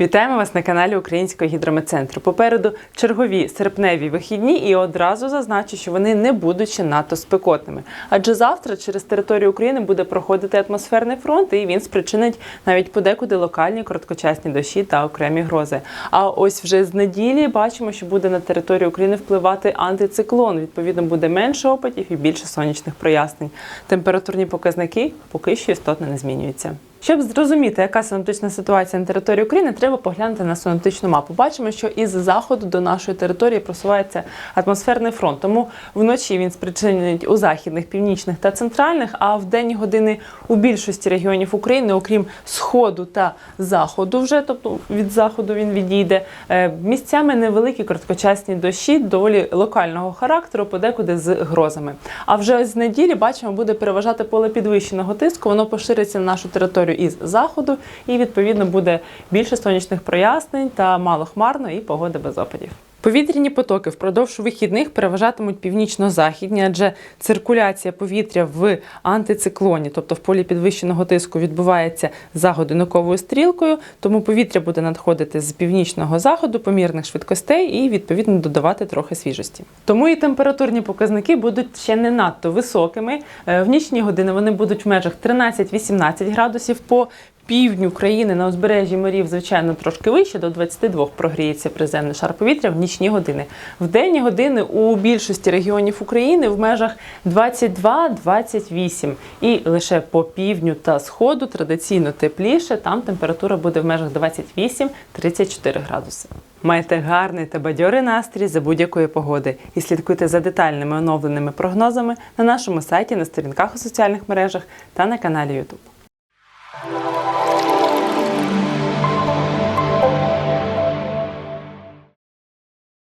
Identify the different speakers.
Speaker 1: Вітаємо вас на каналі Українського гідрометцентру. Попереду чергові серпневі вихідні, і одразу зазначу, що вони не будуть ще надто спекотними. Адже завтра через територію України буде проходити атмосферний фронт, і він спричинить навіть подекуди локальні короткочасні дощі та окремі грози. А ось вже з неділі бачимо, що буде на територію України впливати антициклон. Відповідно, буде менше опадів і більше сонячних прояснень. Температурні показники поки що істотно не змінюються. Щоб зрозуміти, яка синоптична ситуація на території України, треба поглянути на синоптичну мапу. Бачимо, що із заходу до нашої території просувається атмосферний фронт. Тому вночі він спричинить у західних, північних та центральних, а в денні години у більшості регіонів України, окрім сходу та заходу, вже тобто від заходу він відійде. е, Місцями невеликі короткочасні дощі, доволі локального характеру, подекуди з грозами. А вже з неділі бачимо, буде переважати поле підвищеного тиску. Воно пошириться на нашу територію із заходу, і відповідно буде більше сонячних прояснень та мало хмарно і погода без опадів. Повітряні потоки впродовж вихідних переважатимуть північно-західні, адже циркуляція повітря в антициклоні, тобто в полі підвищеного тиску, відбувається за годинниковою стрілкою, тому повітря буде надходити з північного заходу помірних швидкостей і відповідно додавати трохи свіжості. Тому і температурні показники будуть ще не надто високими. Е, В нічні години вони будуть в межах 13-18 градусів по півдню країни на узбережжі морів, звичайно, трошки вище, до 22 прогріється приземний шар повітря в нічні години. В денні години у більшості регіонів України в межах 22-28. І лише по півдню та сходу традиційно тепліше, там температура буде в межах 28-34 градуси. Майте гарний та бадьорий настрій за будь-якої погоди і слідкуйте за детальними оновленими прогнозами на нашому сайті, на сторінках у соціальних мережах та на каналі YouTube.